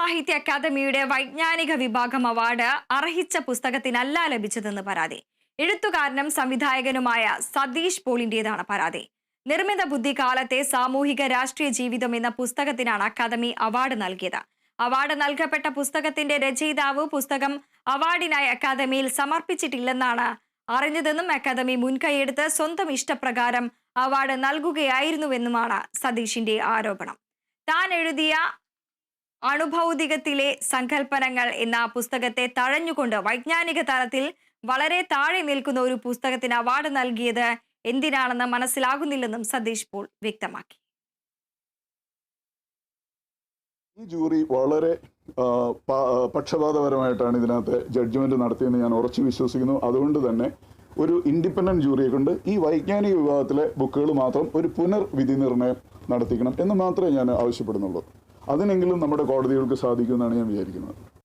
സാഹിത്യ അക്കാദമിയുടെ വൈജ്ഞാനിക വിഭാഗം അവാർഡ് അർഹിച്ച പുസ്തകത്തിനല്ല ലഭിച്ചതെന്ന് പരാതി. എഴുത്തുകാരനും സംവിധായകനുമായ സതീഷ് പോളിന്റേതാണ് പരാതി. നിർമ്മിത ബുദ്ധി കാലത്തെ സാമൂഹിക രാഷ്ട്രീയ ജീവിതം എന്ന പുസ്തകത്തിനാണ് അക്കാദമി അവാർഡ് നൽകിയത്. അവാർഡ് നൽകപ്പെട്ട പുസ്തകത്തിന്റെ രചയിതാവ് പുസ്തകം അവാർഡിനായി അക്കാദമിയിൽ സമർപ്പിച്ചിട്ടില്ലെന്നാണ് അറിഞ്ഞതെന്നും അക്കാദമി മുൻകൈയെടുത്ത് സ്വന്തം ഇഷ്ടപ്രകാരം അവാർഡ് നൽകുകയായിരുന്നുവെന്നുമാണ് സതീഷിന്റെ ആരോപണം. താൻ എഴുതിയ അണുഭൗതികത്തിലെ സങ്കല്പനങ്ങൾ എന്ന പുസ്തകത്തെ തഴഞ്ഞുകൊണ്ട് വൈജ്ഞാനിക തലത്തിൽ വളരെ താഴെ നിൽക്കുന്ന ഒരു പുസ്തകത്തിന് അവാർഡ് നൽകിയത് എന്തിനാണെന്ന് മനസ്സിലാകുന്നില്ലെന്നും സതീഷ് പോൾ വ്യക്തമാക്കി. ഈ ജൂറി വളരെ പക്ഷപാതപരമായിട്ടാണ് ഇതിനകത്ത് ജഡ്ജ്മെന്റ് നടത്തിയെന്ന് ഞാൻ ഉറച്ചു വിശ്വസിക്കുന്നു. അതുകൊണ്ട് തന്നെ ഒരു ഇൻഡിപെൻഡന്റ് ജൂറിയെ കൊണ്ട് ഈ വൈജ്ഞാനിക വിഭാഗത്തിലെ ബുക്കുകൾ മാത്രം ഒരു പുനർവിധി നിർണയം നടത്തിക്കണം എന്ന് മാത്രമേ ഞാൻ ആവശ്യപ്പെടുന്നുള്ളൂ. അതിനെങ്കിലും നമ്മുടെ കോടതികൾക്ക് സാധിക്കുമെന്നാണ് ഞാൻ വിചാരിക്കുന്നത്.